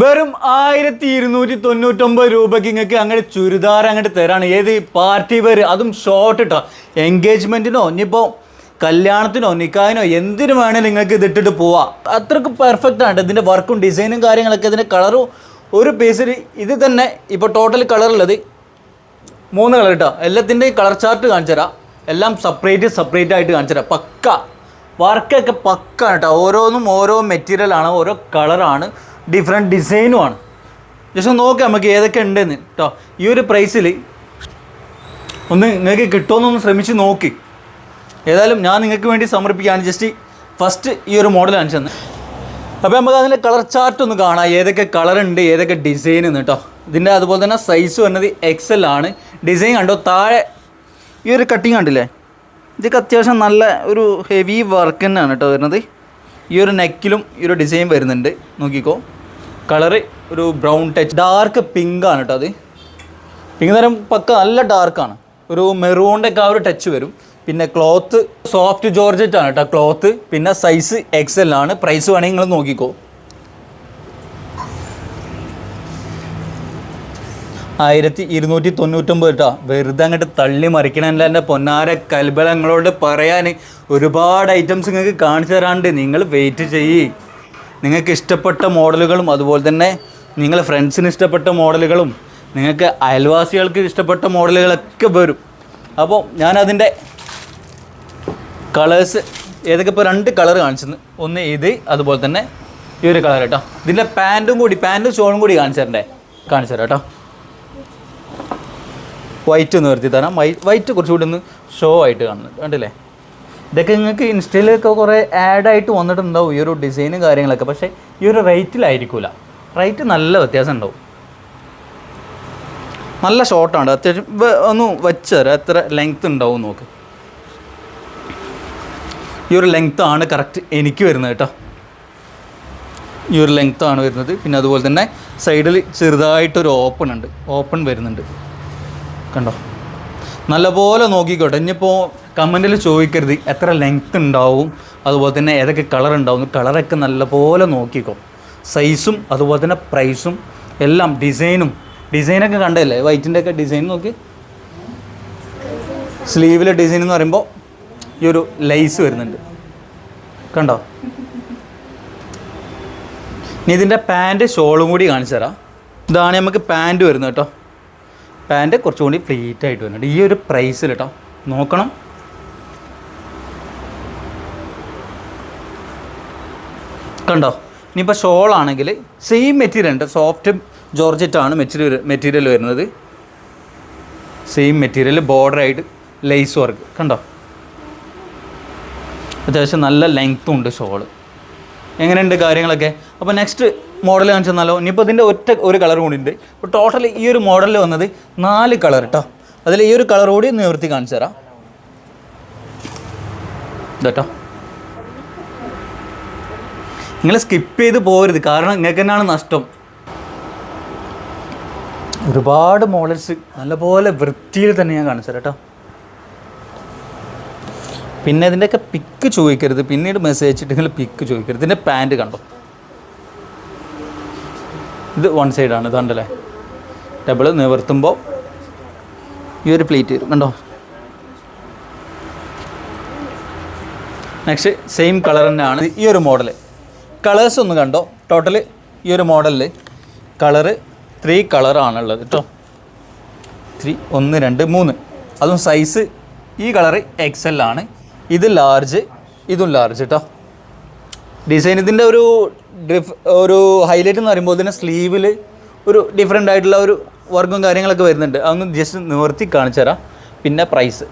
വെറും ആയിരത്തി ഇരുന്നൂറ്റി തൊണ്ണൂറ്റൊമ്പത് രൂപയ്ക്ക് നിങ്ങൾക്ക് അങ്ങോട്ട് ചുരിദാർ അങ്ങോട്ട് തരാണ്. ഏത് പാർട്ടി വെയർ? അതും ഷോർട്ട് ഇട്ടോ എൻഗേജ്മെന്റിനോ ഇനിയിപ്പോൾ കല്യാണത്തിനോ നിക്കാഹിനോ എന്തിനു വേണേലും നിങ്ങൾക്ക് ഇതിട്ടിട്ട് പോവാം. അത്രയ്ക്ക് പെർഫെക്റ്റ് ആണ് ഇതിന്റെ വർക്കും ഡിസൈനും കാര്യങ്ങളൊക്കെ ഇതിന്റെ കളറും ഒരു പീസിൽ ഇത് തന്നെ ഇപ്പോൾ ടോട്ടൽ കളറുള്ളത് മൂന്ന് കളർ കേട്ടോ എല്ലാത്തിന്റെയും കളർ ചാർട്ട് കാണിച്ചു തരാം. എല്ലാം സെപ്പറേറ്റ് സെപ്പറേറ്റ് ആയിട്ട് കാണിച്ചു തരാം. പക്ക. വർക്കൊക്കെ പക്കാണ് കേട്ടോ ഓരോന്നും ഓരോ മെറ്റീരിയലാണ് ഓരോ കളറാണ് ഡിഫറെന്റ് ഡിസൈനുമാണ് ജസ്റ്റ് ഒന്ന് നോക്കാം നമുക്ക് ഏതൊക്കെ ഉണ്ടെന്ന് കേട്ടോ ഈ ഒരു പ്രൈസിൽ ഒന്ന് നിങ്ങൾക്ക് കിട്ടുമെന്നൊന്ന് ശ്രമിച്ച് നോക്കി. ഏതായാലും ഞാൻ നിങ്ങൾക്ക് വേണ്ടി സമർപ്പിക്കുകയാണ്. ജസ്റ്റ് ഫസ്റ്റ് ഈ ഒരു മോഡൽ കാണിച്ചു തന്നെ. അപ്പോൾ നമുക്ക് അതിന്റെ കളർ ചാർട്ട് ഒന്ന് കാണാം. ഏതൊക്കെ കളർ ഉണ്ട് ഏതൊക്കെ ഡിസൈൻ എന്ന് കേട്ടോ ഇതിന്റെ അതുപോലെ തന്നെ സൈസ് വരുന്നത് എക്സൽ ആണ്. ഡിസൈൻ കണ്ടോ? താഴെ ഈ ഒരു കട്ടിങ് കണ്ടില്ലേ? ഇതൊക്കെ അത്യാവശ്യം നല്ല ഒരു ഹെവി വർക്ക് തന്നെയാണ് കേട്ടോ വരുന്നത്. ഈ ഒരു നെക്കിലും ഈ ഒരു ഡിസൈൻ വരുന്നുണ്ട്. നോക്കിക്കോ. കളറ് ഒരു ബ്രൗൺ ടച്ച്. ഡാർക്ക് പിങ്ക് ആണ് കേട്ടോ അത്. പിങ്ക് നേരം പക്ക നല്ല ഡാർക്കാണ് ഒരു മെറൂണിന്റെ ഒക്കെ ആ ഒരു ടച്ച് വരും. പിന്നെ ക്ലോത്ത് സോഫ്റ്റ് ജോർജറ്റ് ആണ് കേട്ടോ ക്ലോത്ത്. പിന്നെ സൈസ് എക്സൽ ആണ്. പ്രൈസ് വേണമെങ്കിൽ നിങ്ങൾ നോക്കിക്കോ. ആയിരത്തി ഇരുന്നൂറ്റി തൊണ്ണൂറ്റൊമ്പത് കേട്ടോ വെറുതെ അങ്ങോട്ട് തള്ളി മറിക്കണമല്ല എന്റെ പൊന്നാര കൽബലങ്ങളോട് പറയാൻ ഒരുപാട് ഐറ്റംസ് നിങ്ങൾക്ക് കാണിച്ചു തരാണ്ട്. നിങ്ങൾ വെയിറ്റ് ചെയ്യ്. നിങ്ങൾക്ക് ഇഷ്ടപ്പെട്ട മോഡലുകളും അതുപോലെ തന്നെ നിങ്ങൾ ഫ്രണ്ട്സിന് ഇഷ്ടപ്പെട്ട മോഡലുകളും നിങ്ങൾക്ക് അയൽവാസികൾക്ക് ഇഷ്ടപ്പെട്ട മോഡലുകളൊക്കെ വരും. അപ്പോൾ ഞാനതിന്റെ കളേഴ്സ് ഏതൊക്കെ ഇപ്പോൾ രണ്ട് കളർ കാണിച്ചത് ഒന്ന് ഇത് അതുപോലെ തന്നെ ഈ ഒരു കളർ കേട്ടോ ഇതിന്റെ പാന്റും കൂടി പാന്റും ഷോളും കൂടി കാണിച്ചു തരണ്ടേ കാണിച്ചു തരാം കേട്ടോ. വൈറ്റ് നിർത്തി തരാം വൈറ്റ് കുറച്ചുകൂടി ഒന്ന് ഷോ ആയിട്ട് കാണുന്നത് കണ്ടില്ലേ? ഇതൊക്കെ നിങ്ങൾക്ക് ഇൻസ്റ്റയിലൊക്കെ കുറേ ആഡായിട്ട് വന്നിട്ടുണ്ടാവും ഈ ഒരു ഡിസൈനും കാര്യങ്ങളൊക്കെ. പക്ഷേ ഈ ഒരു റേറ്റിലായിരിക്കില്ല റേറ്റ് നല്ല വ്യത്യാസം ഉണ്ടാവും. നല്ല ഷോർട്ടാണ് അത്യാവശ്യം ഒന്ന് വെച്ച് തരാം. എത്ര ലെങ്ത് ഉണ്ടാവും നോക്ക്. ഈ ഒരു ലെങ്ത് ആണ് കറക്റ്റ് എനിക്ക് വരുന്നത് കേട്ടോ. ഈ ഒരു ലെങ്ത് ആണ് വരുന്നത്. പിന്നെ അതുപോലെ തന്നെ സൈഡിൽ ചെറുതായിട്ടൊരു ഓപ്പൺ ഉണ്ട്. ഓപ്പൺ വരുന്നുണ്ട്. കണ്ടോ? നല്ലപോലെ നോക്കിക്കോട്ടെ. ഇനിയിപ്പോൾ കമന്റിൽ ചോദിക്കരുത്. എത്ര ലെങ്ത് ഉണ്ടാവും അതുപോലെ തന്നെ ഏതൊക്കെ കളർ ഉണ്ടാവും കളറൊക്കെ നല്ലപോലെ നോക്കിക്കോ. സൈസും അതുപോലെ തന്നെ പ്രൈസും എല്ലാം ഡിസൈനും ഡിസൈനൊക്കെ കണ്ടല്ലേ വൈറ്റിന്റെ ഒക്കെ ഡിസൈൻ നോക്കി. സ്ലീവിലെ ഡിസൈൻ എന്ന് പറയുമ്പോൾ ഈ ഒരു ലൈസ് വരുന്നുണ്ട്. കണ്ടോ? ഇനി ഇതിന്റെ പാന്റ് ഷോളും കൂടി കാണിച്ചു തരാം. ഇതാണ് നമുക്ക് പാന്റ് വരുന്നത് കേട്ടോ. പാന്റ് കുറച്ചുകൂടി കൂടി പ്ലീറ്റ് ആയിട്ട് വരുന്നുണ്ട്. ഈ ഒരു പ്രൈസിൽ കേട്ടോ നോക്കണം. കണ്ടോ? ഇനിയിപ്പോൾ ഷോൾ ആണെങ്കിൽ സെയിം മെറ്റീരിയൽ ഉണ്ട്. സോഫ്റ്റ് ജോർജറ്റ് ആണ് മെറ്റീരിയൽ മെറ്റീരിയൽ വരുന്നത്. സെയിം മെറ്റീരിയൽ ബോർഡറായിട്ട് ലേസ് വർക്ക് കണ്ടോ? അത്യാവശ്യം നല്ല ലെങ്ത്തും ഉണ്ട് ഷോൾ. എങ്ങനെയുണ്ട് കാര്യങ്ങളൊക്കെ? അപ്പോൾ നെക്സ്റ്റ് മോഡൽ കാണിച്ചു തന്നാലോ? ഇനിയിപ്പോൾ ഇതിന്റെ ഒറ്റ ഒരു കളർ കൂടി ഉണ്ട്. ഇപ്പോൾ ടോട്ടൽ ഈ ഒരു മോഡലിൽ വന്നത് നാല് കളർ കേട്ടോ അതിൽ ഈ ഒരു കളർ കൂടി നിവർത്തി കാണിച്ചു തരാം. ഇതട്ടോ. നിങ്ങൾ സ്കിപ്പ് ചെയ്ത് പോകരുത് കാരണം നിങ്ങൾക്ക് തന്നെയാണ് നഷ്ടം. ഒരുപാട് മോഡൽസ് നല്ലപോലെ വൃത്തിയിൽ തന്നെ ഞാൻ കാണിച്ചു കേട്ടോ പിന്നെ ഇതിന്റെയൊക്കെ പിക്ക് ചോദിക്കരുത്. പിന്നീട് മെസ്സേജ് അയച്ചിട്ട് നിങ്ങൾ പിക്ക് ചോദിക്കരുത്. ഇതിന്റെ പാന്റ് കണ്ടോ? ഇത് വൺ സൈഡാണ് ഇതുണ്ടല്ലേ ഡബിൾ നിവർത്തുമ്പോൾ ഈ ഒരു പ്ലേറ്റ് വരും. കണ്ടോ? നെക്സ്റ്റ് സെയിം കളർ തന്നെയാണ് ഈ ഒരു മോഡൽ കളേഴ്സ് ഒന്ന് കണ്ടോ? ടോട്ടൽ ഈ ഒരു മോഡലിൽ കളറ് ത്രീ കളറാണുള്ളത് കേട്ടോ ത്രീ ഒന്ന് രണ്ട് മൂന്ന്. അതും സൈസ് ഈ കളറ് എക്സ് എൽ ആണ്. ഇത് ലാർജ് ഇതും ലാർജ് കേട്ടോ ഡിസൈൻ ഇതിന്റെ ഒരു ഡിഫ് ഒരു ഹൈലൈറ്റ് എന്ന് പറയുമ്പോൾ ഇതിന്റെ സ്ലീവിൽ ഒരു ഡിഫറെന്റ് ആയിട്ടുള്ള ഒരു വർക്കും കാര്യങ്ങളൊക്കെ വരുന്നുണ്ട്. അതൊന്ന് ജസ്റ്റ് നിവർത്തി കാണിച്ചു തരാം. പിന്നെ പ്രൈസ്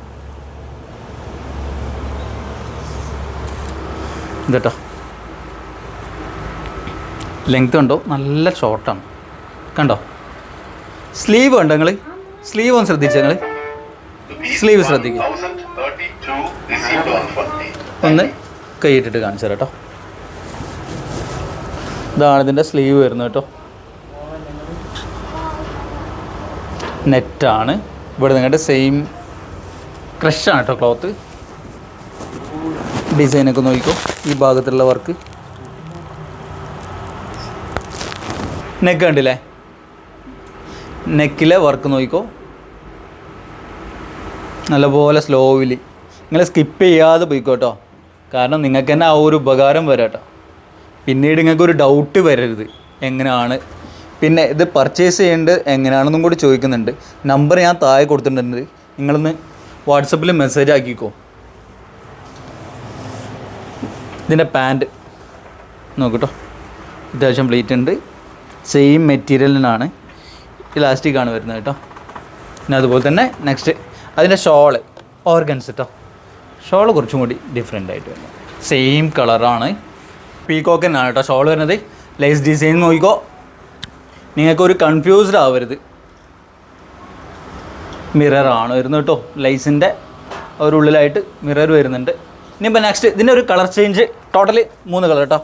ഇതട്ടോ. ലെങ്ത് ഉണ്ടോ നല്ല ഷോർട്ടാണ് കണ്ടോ? സ്ലീവ് ഉണ്ടോ നിങ്ങൾ സ്ലീവ് ഒന്ന് ശ്രദ്ധിച്ചോ നിങ്ങൾ സ്ലീവ് ശ്രദ്ധിക്കുക 1032 received on 20. ഒന്ന് കൈയിട്ടിട്ട് കാണിച്ചു കേട്ടോ. ഇതാണ് ഇതിന്റെ സ്ലീവ് വരുന്നത് കേട്ടോ. നെറ്റാണ് ഇവിടെ നിങ്ങളുടെ സെയിം ക്രഷാണ് കേട്ടോ ക്ലോത്ത് ഡിസൈനൊക്കെ നോക്കിക്കോ. ഈ ഭാഗത്തുള്ള വർക്ക് നെക്ക് കണ്ടില്ലേ? നെക്കിലെ വർക്ക് നോക്കിക്കോ. നല്ലപോലെ സ്ലോവിലി നിങ്ങൾ സ്കിപ്പ് ചെയ്യാതെ പോയിക്കോട്ടോ. കാരണം നിങ്ങൾക്ക് തന്നെ ആ ഒരു ഉപകാരം വരാം കേട്ടോ പിന്നീട് നിങ്ങൾക്ക് ഒരു ഡൗട്ട് വരരുത്. എങ്ങനെയാണ്? പിന്നെ ഇത് പർച്ചേസ് ചെയ്യേണ്ടത് എങ്ങനെയാണെന്നും കൂടി ചോദിക്കുന്നുണ്ട്. നമ്പർ ഞാൻ താഴെ കൊടുത്തിട്ടുണ്ട്. നിങ്ങളൊന്ന് വാട്സപ്പിൽ മെസ്സേജ് ആക്കിക്കോ. ഇതിന്റെ പാന്റ് നോക്കട്ടോ അത്യാവശ്യം പ്ലേറ്റ് ഉണ്ട്. സെയിം മെറ്റീരിയലിനാണ് ഇലാസ്റ്റിക് ആണ് വരുന്നത് കേട്ടോ. പിന്നെ അതുപോലെ തന്നെ നെക്സ്റ്റ് അതിന്റെ ഷോൾ ഓർഗൻസ് കേട്ടോ ഷോൾ കുറച്ചും കൂടി ഡിഫറെന്റ് ആയിട്ട് വരുന്നത് സെയിം കളറാണ് പീകോക്ക് തന്നെയാണ് കേട്ടോ ഷോൾ വരുന്നത്. ലേസ് ഡിസൈൻ നോക്കിക്കോ. നിങ്ങൾക്കൊരു കൺഫ്യൂസ്ഡ് ആവരുത്. മിററാണ് വരുന്നത് കേട്ടോ. ലൈസിന്റെ ഒരു ഉള്ളിലായിട്ട് മിറർ വരുന്നുണ്ട്. ഇനിയിപ്പോൾ നെക്സ്റ്റ് ഇതിന്റെ ഒരു കളർ ചേഞ്ച് ടോട്ടലി മൂന്ന് കളർ കേട്ടോ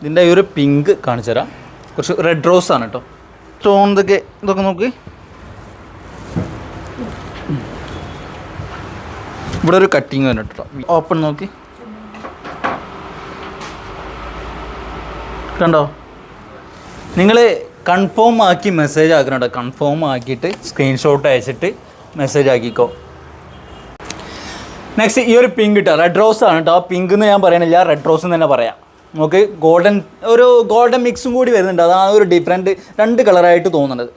ഇതിന്റെ ഒരു പിങ്ക് കാണിച്ചു തരാം കുറച്ച് റെഡ് റോസ് ആണ് കേട്ടോ സ്റ്റോൺ ഇതൊക്കെ ഇതൊക്കെ നോക്കി. ഇവിടെ ഒരു കട്ടിങ് വന്നിട്ട് കേട്ടോ ഓപ്പൺ നോക്കി. കണ്ടോ? നിങ്ങൾ കൺഫേം ആക്കി മെസ്സേജ് ആക്കണം കേട്ടോ കൺഫേം ആക്കിയിട്ട് സ്ക്രീൻഷോട്ട് അയച്ചിട്ട് മെസ്സേജ് ആക്കിക്കോ. നെക്സ്റ്റ് ഈ ഒരു പിങ്ക് കിട്ടുക റെഡ് റോസ് ആണ് കേട്ടോ പിങ്ക് എന്ന് ഞാൻ പറയണില്ല. റെഡ് റോസ് എന്ന് തന്നെ പറയാം. നമുക്ക് ഗോൾഡൻ ഒരു ഗോൾഡൻ മിക്സും കൂടി വരുന്നുണ്ട്. അതാണ് ഒരു ഡിഫറെന്റ് രണ്ട് കളറായിട്ട് തോന്നുന്നത്.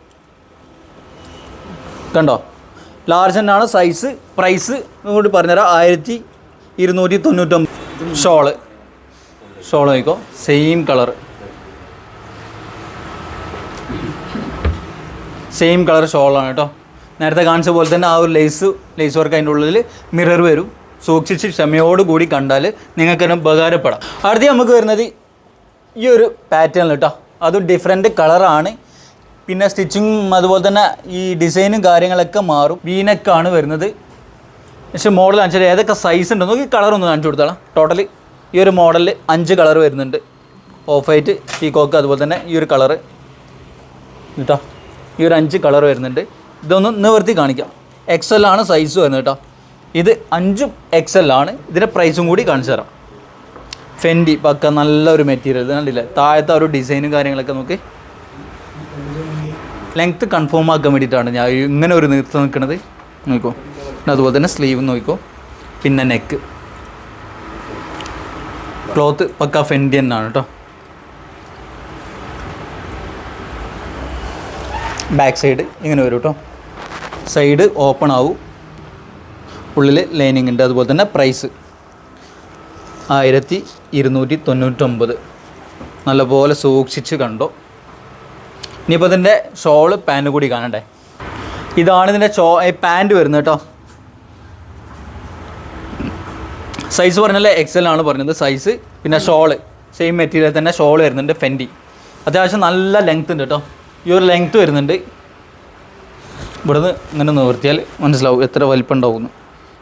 കണ്ടോ? ലാർജ് ആണ് സൈസ് പ്രൈസ് കൂടി പറഞ്ഞുതരാം. ആയിരത്തി ഇരുന്നൂറ്റി തൊണ്ണൂറ്റൊമ്പത്. ഷോൾ ഷോൾ നോക്കോ സെയിം കളർ സെയിം കളർ ഷോളാണ് കേട്ടോ. നേരത്തെ കാണിച്ച പോലെ തന്നെ ആ ഒരു ലേസ് ലേസ് വർക്ക് അതിന്റെ ഉള്ളിൽ മിറർ വരും. സൂക്ഷിച്ച് ക്ഷമയോടുകൂടി കണ്ടാൽ നിങ്ങൾക്ക് ഉപകാരപ്പെടാം. അടുത്ത നമുക്ക് വരുന്നത് ഈ ഒരു പാറ്റേൺ കേട്ടോ അത് ഡിഫറെന്റ് കളറാണ് പിന്നെ സ്റ്റിച്ചിങ്ങും അതുപോലെ തന്നെ ഈ ഡിസൈനും കാര്യങ്ങളൊക്കെ മാറും. വീനക്കാണ് വരുന്നത്. പക്ഷേ മോഡൽ കാണിച്ചാൽ ഏതൊക്കെ സൈസ് ഉണ്ട് നോക്കി കളർ ഒന്ന് കാണിച്ചു കൊടുത്തോളാം. ടോട്ടലി ഈ ഒരു മോഡലിൽ അഞ്ച് കളർ വരുന്നുണ്ട്. ഓഫ് വൈറ്റ് പീകോക്ക് അതുപോലെ തന്നെ ഈ ഒരു കളറ് കേട്ടോ ഈ ഒരു അഞ്ച് കളർ വരുന്നുണ്ട്. ഇതൊന്ന് നിവർത്തി കാണിക്കാം. എക്സ് എൽ ആണ് സൈസ് വരുന്നത് കേട്ടോ ഇത് അഞ്ചും എക്സ് എൽ ആണ്. ഇതിന്റെ പ്രൈസും കൂടി കാണിച്ചു തരാം. ഫെൻഡി പക്ക നല്ലൊരു മെറ്റീരിയൽ ഇത് കണ്ടില്ലേ? താഴത്തെ ഒരു ഡിസൈനും കാര്യങ്ങളൊക്കെ നോക്കി. ലെങ്ത്ത് കൺഫേം ആക്കാൻ വേണ്ടിയിട്ടാണ് ഞാൻ ഇങ്ങനെ ഒരു നിർത്തി നിൽക്കുന്നത് നോക്കോ. പിന്നെ അതുപോലെ തന്നെ സ്ലീവ് നോക്കോ. പിന്നെ നെക്ക് ക്ലോത്ത് പക്ക ഫെൻഡി തന്നെയാണ് കേട്ടോ ബാക്ക് സൈഡ് ഇങ്ങനെ വരും കേട്ടോ സൈഡ് ഓപ്പൺ ആവും. ഉള്ളിൽ ലൈനിങ് ഉണ്ട്. അതുപോലെ തന്നെ പ്രൈസ് ആയിരത്തി ഇരുന്നൂറ്റി തൊണ്ണൂറ്റൊമ്പത് നല്ലപോലെ സൂക്ഷിച്ച് കണ്ടോ? ഇനിയിപ്പോൾ ഇതിന്റെ ഷോൾ പാന്റ് കൂടി കാണണ്ടേ? ഇതാണ് ഇതിന്റെ ഷോ പാന്റ് വരുന്നത് കേട്ടോ. സൈസ് പറഞ്ഞാൽ എക്സൽ ആണ് പറഞ്ഞത് സൈസ് പിന്നെ ഷോൾ സെയിം മെറ്റീരിയൽ തന്നെ ഷോൾ വരുന്നുണ്ട് ഫെൻഡി അത്യാവശ്യം നല്ല ലെങ്ത് ഉണ്ട് കേട്ടോ. ഈ ഒരു ലെങ്ത് വരുന്നുണ്ട്. ഇവിടുന്ന് ഇങ്ങനെ നിവർത്തിയാൽ മനസ്സിലാവും എത്ര വലിപ്പം ഉണ്ടാവുന്നു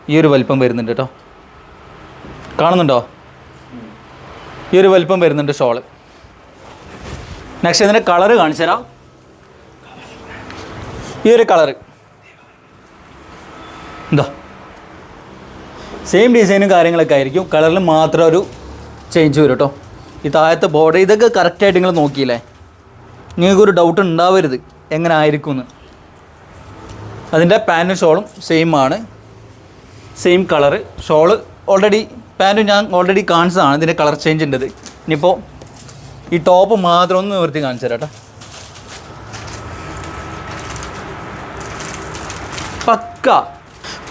ഈ ഒരു വലിപ്പം വരുന്നുണ്ട് കേട്ടോ. കാണുന്നുണ്ടോ? ഈ ഒരു വലിപ്പം വരുന്നുണ്ട് ഷോൾ. നെക്സ്റ്റ് ഇതിന്റെ കളറ് കാണിച്ചു തരാം. ഈ ഒരു കളറ് എന്താ സെയിം ഡിസൈനും കാര്യങ്ങളൊക്കെ ആയിരിക്കും. കളറിൽ മാത്രം ഒരു ചേഞ്ച് വരും കേട്ടോ. ഈ താഴത്തെ ബോർഡർ ഇതൊക്കെ കറക്റ്റായിട്ട് നിങ്ങൾ നോക്കിയില്ലേ? നിങ്ങൾക്കൊരു ഡൗട്ട് ഉണ്ടാവരുത്. എങ്ങനെ ആയിരിക്കും എന്ന് അതിന്റെ പാന്റും ഷോളും സെയിം ആണ്. സെയിം കളറ് ഷോൾ ഓൾറെഡി പാന്റും ഞാൻ ഓൾറെഡി കാണിച്ചതാണ്. ഇതിന്റെ കളർ ചേഞ്ച് ഉണ്ടത് ഇനിയിപ്പോൾ ഈ ടോപ്പ് മാത്രം ഒന്ന് നിവർത്തി കാണിച്ചു തരാം കേട്ടോ. പക്ക.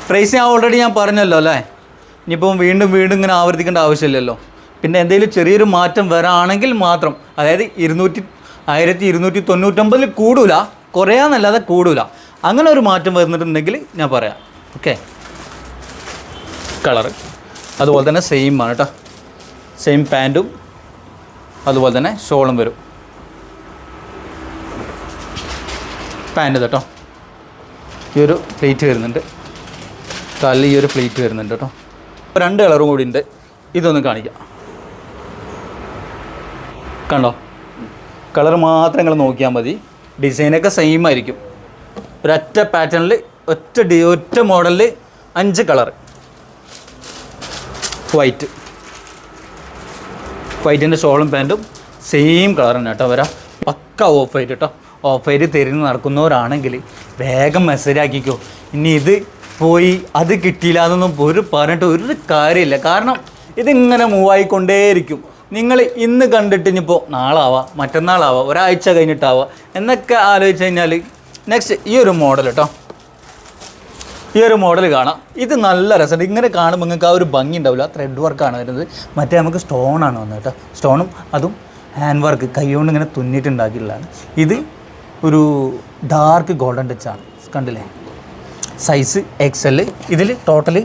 പ്രൈസ് ഞാൻ ഓൾറെഡി ഞാൻ പറഞ്ഞല്ലോ അല്ലേ? ഇനിയിപ്പം വീണ്ടും വീണ്ടും ഇങ്ങനെ ആവർത്തിക്കേണ്ട ആവശ്യമില്ലല്ലോ. പിന്നെ എന്തെങ്കിലും ചെറിയൊരു മാറ്റം വരാണെങ്കിൽ മാത്രം. അതായത് ഇരുന്നൂറ്റി ആയിരത്തി ഇരുന്നൂറ്റി തൊണ്ണൂറ്റൊമ്പതിൽ കൂടൂല. കുറയാന്നല്ലാതെ കൂടൂല. അങ്ങനെ ഒരു മാറ്റം വരുന്നിട്ടുണ്ടെങ്കിൽ ഞാൻ പറയാം. ഓക്കെ കളറ് അതുപോലെ തന്നെ സെയിം ആണ് കേട്ടോ സെയിം പാന്റും അതുപോലെ തന്നെ ഷോളും വരും. പാന്റ് കേട്ടോ ഈ ഒരു പ്ലേറ്റ് വരുന്നുണ്ട്. കാലിൽ ഈ ഒരു പ്ലേറ്റ് വരുന്നുണ്ട് കേട്ടോ രണ്ട് കളറും കൂടി ഉണ്ട്. ഇതൊന്ന് കാണിക്കാം. കണ്ടോ? കളർ മാത്രം നിങ്ങൾ നോക്കിയാൽ മതി. ഡിസൈനൊക്കെ സെയിം ആയിരിക്കും. ഒരൊറ്റ പാറ്റേണിൽ ഒറ്റ ഡി ഒറ്റ മോഡലിൽ അഞ്ച് കളർ വൈറ്റ് വൈറ്റിന്റെ ഷോളും പാന്റും സെയിം കളർ തന്നെ കേട്ടോ വരാം. പക്ക ഓഫ് വൈറ്റ് കേട്ടോ. ഓഫ് ആയിട്ട് തിരിഞ്ഞ് നടക്കുന്നവരാണെങ്കിൽ വേഗം മെസ്സേജ് ആക്കിക്കോ. ഇനി ഇത് പോയി അത് കിട്ടിയില്ല എന്നൊന്നും ഒരു പറഞ്ഞിട്ട് ഒരു കാര്യമില്ല. കാരണം ഇതിങ്ങനെ മൂവായിക്കൊണ്ടേയിരിക്കും നിങ്ങൾ ഇന്ന് കണ്ടിട്ട് ഇനിയിപ്പോൾ നാളാവാം മറ്റന്നാളാവാം ഒരാഴ്ച കഴിഞ്ഞിട്ടാവാം എന്നൊക്കെ ആലോചിച്ച് കഴിഞ്ഞാൽ നെക്സ്റ്റ് ഈ ഒരു മോഡൽ കേട്ടോ. ഈ ഒരു മോഡൽ കാണാം. ഇത് നല്ല രസമുണ്ട്. ഇങ്ങനെ കാണുമ്പോൾ നിങ്ങൾക്ക് ആ ഒരു ഭംഗി ഉണ്ടാവില്ല. ത്രെഡ് വർക്കാണ് വരുന്നത്. മറ്റേ നമുക്ക് സ്റ്റോൺ ആണ് വന്നത് കേട്ടോ. സ്റ്റോണും അതും ഹാൻഡ് വർക്ക് കൈകൊണ്ട് ഇങ്ങനെ തുന്നിട്ടുണ്ടാക്കിയിട്ടുള്ളതാണ് ഇത് ഒരു ഡാർക്ക് ഗോൾഡൻ ടച്ച് ആണ്. കണ്ടില്ലേ? സൈസ് എക്സ് എൽ ഇതിൽ ടോട്ടൽ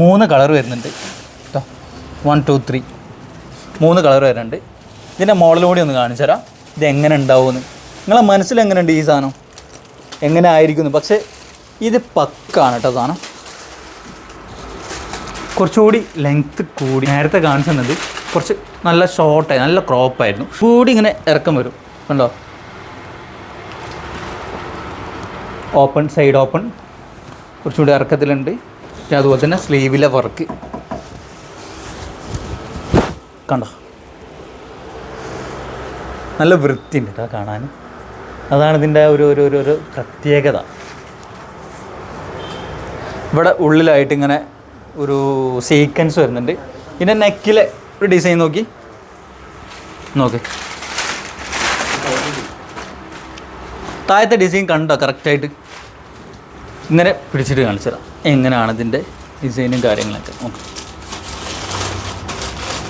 മൂന്ന് കളർ വരുന്നുണ്ട്. കേട്ടോ വൺ ടു ത്രീ മൂന്ന് കളർ വരുന്നുണ്ട്. ഇതിന്റെ മോഡൽ കൂടി ഒന്ന് കാണിച്ചു തരാം. ഇത് എങ്ങനെ ഉണ്ടാവുമെന്ന്. നിങ്ങളെ മനസ്സിൽ എങ്ങനെയുണ്ട് ഈ സാധനം? എങ്ങനെ ആയിരിക്കുന്നു? പക്ഷേ ഇത് പക്കാണ് കേട്ടോ സാധനം. കുറച്ചുകൂടി ലെങ്ത്ത് കൂടി നേരത്തെ കാണിച്ചു തന്നത്. കുറച്ച് നല്ല ഷോർട്ടായി നല്ല ക്രോപ്പായിരുന്നു കൂടി ഇങ്ങനെ ഇറക്കം വരും. കണ്ടോ? ഓപ്പൺ സൈഡ് ഓപ്പൺ കുറച്ചുകൂടി ഇറക്കത്തിലുണ്ട്. പിന്നെ അതുപോലെ തന്നെ സ്ലീവിലെ വർക്ക് കണ്ടോ? നല്ല വൃത്തിയുണ്ട് കേട്ടോ കാണാൻ. അതാണ് ഇതിന്റെ ഒരു ഒരു ഒരു പ്രത്യേകത. ഇവിടെ ഉള്ളിലായിട്ട് ഇങ്ങനെ ഒരു സീക്വൻസ് വരുന്നുണ്ട്. ഇതിന്റെ നെക്കിലെ ഒരു ഡിസൈൻ നോക്കി. നോക്ക്. താഴത്തെ ഡിസൈൻ കണ്ടോ? കറക്റ്റായിട്ട് ഇങ്ങനെ പിടിച്ചിട്ട് കാണിച്ചു തരാം. എങ്ങനെയാണ് ഇതിന്റെ ഡിസൈനും കാര്യങ്ങളൊക്കെ. നോക്കാം.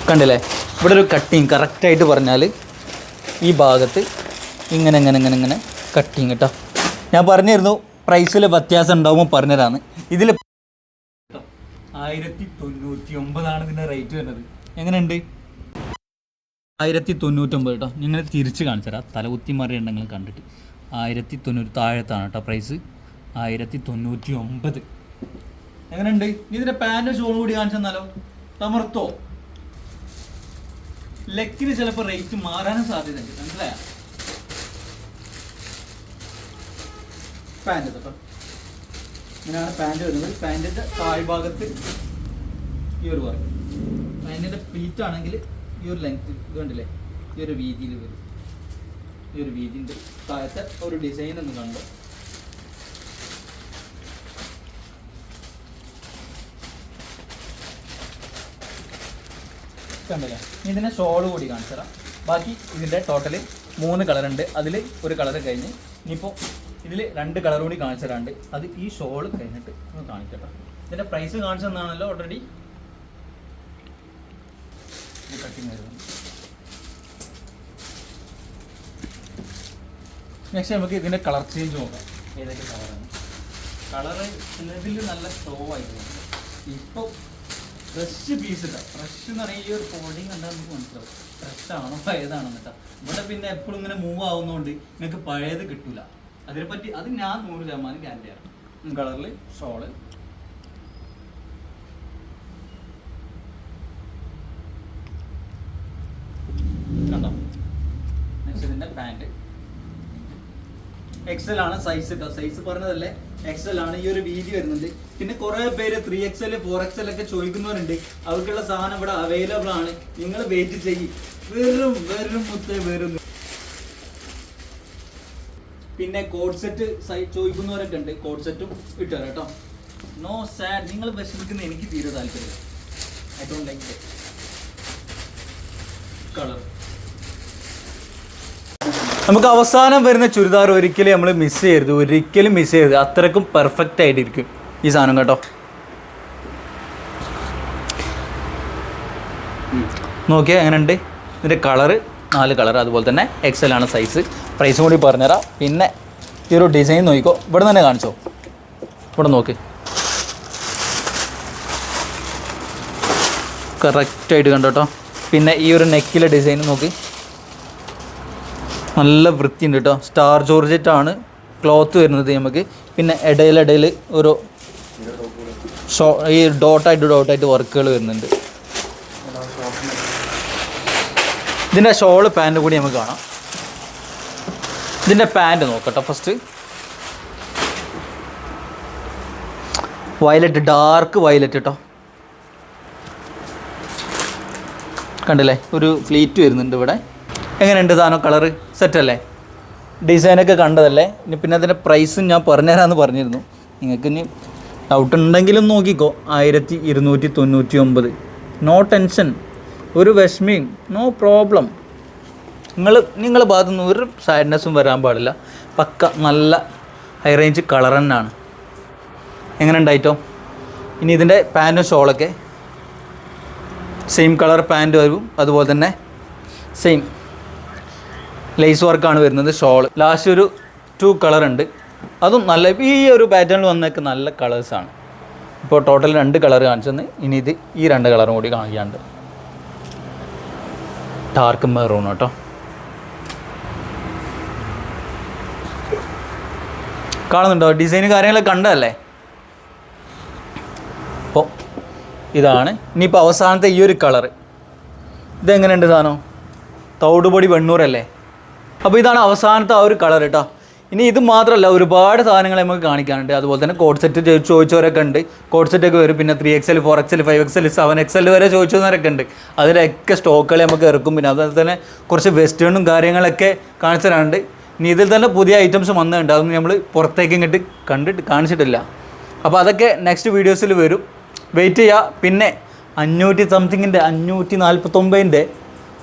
കണ്ടില്ലേ? ഇവിടെ ഒരു കട്ടിങ് കറക്റ്റായിട്ട് പറഞ്ഞാൽ ഈ ഭാഗത്ത് ഇങ്ങനെ ഇങ്ങനെ ഇങ്ങനെ ഇങ്ങനെ കട്ടിങ് കേട്ടോ. ഞാൻ പറഞ്ഞിരുന്നു പ്രൈസിൽ വ്യത്യാസം ഉണ്ടാവുമ്പോൾ പറഞ്ഞതാണ് ഇതിൽ ആയിരത്തി തൊണ്ണൂറ്റി ഒമ്പതാണ് ഇതിന്റെ റേറ്റ് വരുന്നത്. എങ്ങനെയുണ്ട്? ആയിരത്തി തൊണ്ണൂറ്റൊമ്പത് കേട്ടോ നിങ്ങൾ തിരിച്ച് കാണിച്ചു തരാം തലകുത്തി മറിയുണ്ടെങ്കിൽ കണ്ടിട്ട്. ആയിരത്തി തൊണ്ണൂറ്റി താഴത്താണ് കേട്ടോ പ്രൈസ് ആയിരത്തി തൊണ്ണൂറ്റി ഒമ്പത് എങ്ങനെയുണ്ട് ഇതിന്റെ പാന്റും ഷോൾ കൂടി കാണിച്ചു തന്നാലോ? തമർത്തോ? ലെക്കിന് ചിലപ്പോൾ റേറ്റ് മാറാനും സാധ്യതയുണ്ട്. മനസ്സിലായ? പാന്റ് കേട്ടോ ഇങ്ങനെയാണ് പാന്റ് വരുന്നത്. പാന്റിന്റെ താഴ്ഭാഗത്ത് ഈ ഒരു വർക്ക് പാന്റിന്റെ പ്ലീറ്റ് ആണെങ്കിൽ ഈ ഒരു ലെങ്ത് ഇത് കണ്ടില്ലേ? ഈ ഒരു വീതിയിൽ വരും. ഈ ഒരു വീതിന്റെ താഴത്തെ ഒരു ഡിസൈൻ ഒന്ന് കണ്ടോ? കണ്ടില്ലേ? ഇതിനെ ഷോൾ കൂടി കാണിച്ചു ബാക്കി ഇതിന്റെ ടോട്ടൽ മൂന്ന് കളറുണ്ട് അതിൽ ഒരു കളർ കഴിഞ്ഞ് ഇനിയിപ്പോൾ ഇതിൽ രണ്ട് കളർ കൂടി കാണിച്ചു തരാണ്ട് അത് ഈ ഷോൾ കഴിഞ്ഞിട്ട് ഒന്ന് കാണിക്കട്ടെ. ഇതിന്റെ പ്രൈസ് കാണിച്ചു തന്നാണല്ലോ ഓൾറെഡി നെക്സ്റ്റ് നമുക്ക് ഇതിന്റെ കളർ ചേഞ്ച് നോക്കാം. ഏതൊക്കെ കളറാണ് കളറ് ചിലതിൽ നല്ല ഷോ ആയിരുന്നു ഇപ്പോൾ ഫ്രഷ് പീസ് ഇല്ല ഫ്രഷ് എന്ന് പറഞ്ഞാൽ ഈ ഒരു ഫോൾഡിങ് കണ്ടാൽ നമുക്ക് മനസ്സിലാവും. ഫ്രഷ് ആണോ പഴയതാണോ എന്നിട്ടാ ഇവിടെ പിന്നെ എപ്പോഴും ഇങ്ങനെ മൂവ് ആവുന്നതുകൊണ്ട് നിങ്ങൾക്ക് പഴയത് കിട്ടൂല. അതിനെപ്പറ്റി അത് ഞാൻ നൂറ് ശതമാനം ഗ്യാരണ്ടി ആണ്. കളറിൽ ഷോൾ കണ്ടോ? നെക്സ്റ്റ് ഇതിന്റെ എക്സൽ ആണ് സൈസ് സൈസ് പറഞ്ഞതല്ലേ എക്സൽ ആണ് ഈ ഒരു വീതി വരുന്നുണ്ട് പിന്നെ കുറെ പേര് ത്രീ എക്സൽ ഫോർ എക്സൽ ഒക്കെ ചോദിക്കുന്നവരുണ്ട്. അവർക്കുള്ള സാധനം ഇവിടെ അവൈലബിൾ ആണ്. നിങ്ങൾ വെയിറ്റ് ചെയ്യും. വെറും വെറും മുത്തേ വെറും പിന്നെ കോഡ് സെറ്റ് ചോദിക്കുന്നവരൊക്കെ ഉണ്ട്. കോഡ് സെറ്റും ഇട്ടുതരാം കേട്ടോ. നോ സാഡ് നിങ്ങൾ വിഷമിക്കുന്ന എനിക്ക് തീരെ താല്പര്യം ഐ ഡോണ്ട് ലൈക്ക് കളർ നമുക്ക് അവസാനം വരുന്ന ചുരിദാർ ഒരിക്കലും നമ്മൾ മിസ് ചെയ്യരുത്. ഒരിക്കലും മിസ് ചെയ്യരുത്. അത്രക്കും പെർഫെക്റ്റ് ആയിട്ടിരിക്കും ഈ സാധനം കേട്ടോ. നോക്കിയാൽ എങ്ങനെയുണ്ട്? ഇതിന്റെ കളറ് നാല് കളർ അതുപോലെ തന്നെ എക്സൽ ആണ് സൈസ് പ്രൈസും കൂടി പറഞ്ഞുതരാം. പിന്നെ ഈ ഒരു ഡിസൈൻ നോക്കിക്കോ. ഇവിടെ തന്നെ കാണിച്ചോ. ഇവിടെ നോക്ക്. കറക്റ്റായിട്ട് കണ്ടോ കേട്ടോ പിന്നെ ഈ ഒരു നെക്കിലെ ഡിസൈൻ നോക്കി. നല്ല വൃത്തിയുണ്ട് കേട്ടോ സ്റ്റാർ ജോർജറ്റ് ആണ് ക്ലോത്ത് വരുന്നത് നമുക്ക്. പിന്നെ ഇടയിലിടയിൽ ഒരു ഷോ ഈ ഡോട്ടായിട്ട് ഡോട്ടായിട്ട് വർക്കുകൾ വരുന്നുണ്ട്. ഇതിന്റെ ഷോൾ പാന്റ് കൂടി നമുക്ക് കാണാം. ഇതിന്റെ പാന്റ് നോക്കട്ടെ ഫസ്റ്റ് വയലറ്റ് ഡാർക്ക് വയലറ്റ് കേട്ടോ കണ്ടില്ലേ? ഒരു ഫ്ലീറ്റ് വരുന്നുണ്ട് ഇവിടെ. എങ്ങനെയുണ്ട് സാധനം കളറ് സെറ്റല്ലേ ഡിസൈനൊക്കെ കണ്ടതല്ലേ? ഇനി പിന്നെ അതിന്റെ പ്രൈസും ഞാൻ പറഞ്ഞുതരാമെന്ന് പറഞ്ഞിരുന്നു. നിങ്ങൾക്ക് ഇനി ഡൗട്ട് ഉണ്ടെങ്കിലും നോക്കിക്കോ. ആയിരത്തി ഇരുന്നൂറ്റി തൊണ്ണൂറ്റി ഒമ്പത് നോ ടെൻഷൻ ഒരു വിഷമയും. നോ പ്രോബ്ലം നിങ്ങൾ നിങ്ങളുടെ ഭാഗത്തു നിന്ന് ഒരു സാഡ്നെസ്സും വരാൻ പാടില്ല. പക്ക നല്ല ഹൈ റേഞ്ച് കളർ തന്നെയാണ്. എങ്ങനെ ഉണ്ടായിട്ടോ? ഇനി ഇതിന്റെ പാന്റും ഷോളൊക്കെ സെയിം കളർ പാന്റ് വരും. അതുപോലെ തന്നെ സെയിം ലേസ് വർക്കാണ് വരുന്നത് ഷോൾ ലാസ്റ്റ് ഒരു ടു കളർ ഉണ്ട്. അതും നല്ല ഈ ഒരു പാറ്റേണിൽ വന്നേക്ക് നല്ല കളേഴ്സാണ് ഇപ്പോൾ ടോട്ടൽ രണ്ട് കളർ കാണിച്ചെന്ന്. ഇനി ഇത് ഈ രണ്ട് കളറും കൂടി കാണിക്കാണ്ട് ഡാർക്ക് മെറൂൺ കേട്ടോ കാണുന്നുണ്ടോ? ഡിസൈന് കാര്യങ്ങളൊക്കെ കണ്ടതല്ലേ? അപ്പോൾ ഇതാണ്. ഇനിയിപ്പോൾ അവസാനത്തെ ഈ ഒരു കളറ് ഇതെങ്ങനെയുണ്ട് സാധനം? തൗടുപൊടി വെണ്ണൂറല്ലേ? അപ്പോൾ ഇതാണ് അവസാനത്തെ ആ ഒരു കളർ കേട്ടോ ഇനി ഇത് മാത്രമല്ല ഒരുപാട് സാധനങ്ങൾ നമുക്ക് കാണിക്കാനുണ്ട്. അതുപോലെ തന്നെ കോഡ് സെറ്റ് ചോദിച്ചവരൊക്കെ ഉണ്ട്. കോഡ് സെറ്റൊക്കെ വരും. പിന്നെ three X L four X L five X L seven X L വരെ ചോദിച്ചവരൊക്കെ ഉണ്ട്. അതിലൊക്കെ സ്റ്റോക്കുകൾ നമുക്ക് ഇറക്കും. പിന്നെ അതുപോലെ തന്നെ കുറച്ച് വെസ്റ്റേണും കാര്യങ്ങളൊക്കെ കാണിച്ചു തരാനുണ്ട്. ഇനി ഇതിൽ തന്നെ പുതിയ ഐറ്റംസ് വന്നിട്ടുണ്ട്. അതൊന്നും നമ്മൾ പുറത്തേക്ക് ഇങ്ങോട്ട് കണ്ടിട്ട് കാണിച്ചിട്ടില്ല. അപ്പോൾ അതൊക്കെ നെക്സ്റ്റ് വീഡിയോസിൽ വരും. വെയിറ്റ് ചെയ്യുക പിന്നെ അഞ്ഞൂറ്റി സംതിങ്ങിന്റെ അഞ്ഞൂറ്റി നാൽപ്പത്തൊമ്പതിന്റെ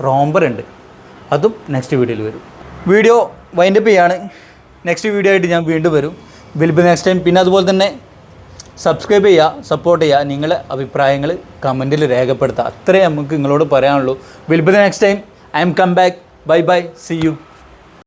റോംബർ ഉണ്ട്. അതും നെക്സ്റ്റ് വീഡിയോയിൽ വരും. വീഡിയോ വൈൻഡപ്പ് ചെയ്യാണ്. നെക്സ്റ്റ് വീഡിയോ ആയിട്ട് ഞാൻ വീണ്ടും വരും. വിൽ ബി നെക്സ്റ്റ് ടൈം പിന്നെ അതുപോലെ തന്നെ സബ്സ്ക്രൈബ് ചെയ്യുക സപ്പോർട്ട് ചെയ്യുക നിങ്ങളെ അഭിപ്രായങ്ങൾ കമന്റിൽ രേഖപ്പെടുത്തുക അത്രേ നമുക്ക് നിങ്ങളോട് പറയാനുള്ളൂ. Will be next time I'm come back bye bye see you